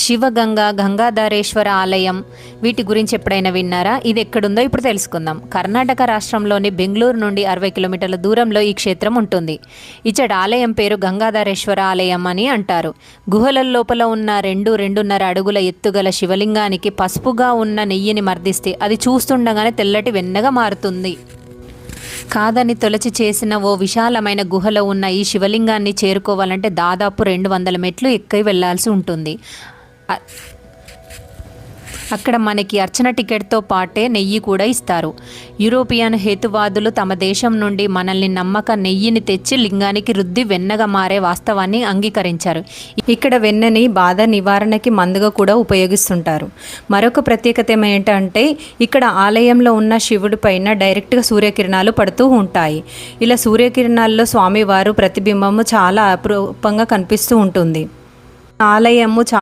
శివగంగా గంగాధరేశ్వర ఆలయం. వీటి గురించి ఎప్పుడైనా విన్నారా? ఇది ఎక్కడుందో ఇప్పుడు తెలుసుకుందాం. కర్ణాటక రాష్ట్రంలోని బెంగళూరు నుండి అరవై కిలోమీటర్ల దూరంలో ఈ క్షేత్రం ఉంటుంది. ఇచ్చటి ఆలయం పేరు గంగాధరేశ్వర ఆలయం అని అంటారు. గుహల లోపల ఉన్న రెండు రెండున్నర అడుగుల ఎత్తుగల శివలింగానికి పసుపుగా ఉన్న నెయ్యిని మర్దిస్తే అది చూస్తుండగానే తెల్లటి వెన్నగా మారుతుంది. కాదని తొలచి చేసిన ఓ విశాలమైన గుహలో ఉన్న ఈ శివలింగాన్ని చేరుకోవాలంటే దాదాపు రెండు వందల మెట్లు ఎక్కి వెళ్ళాల్సి ఉంటుంది. అక్కడ మనకి అర్చన టికెట్తో పాటే నెయ్యి కూడా ఇస్తారు. యూరోపియన్ హేతువాదులు తమ దేశం నుండి మనల్ని నమ్మక నెయ్యిని తెచ్చి లింగానికి రుద్ది వెన్నగా మారే వాస్తవాన్ని అంగీకరించారు. ఇక్కడ వెన్నని బాధ నివారణకి మందుగా కూడా ఉపయోగిస్తుంటారు. మరొక ప్రత్యేకత ఏంటంటే ఇక్కడ ఆలయంలో ఉన్న శివుడి పైన డైరెక్ట్గా సూర్యకిరణాలు పడుతూ ఉంటాయి. ఇలా సూర్యకిరణాల్లో స్వామివారు ప్రతిబింబము చాలా అపురూపంగా కనిపిస్తూ ఉంటుంది. ఆలయము చా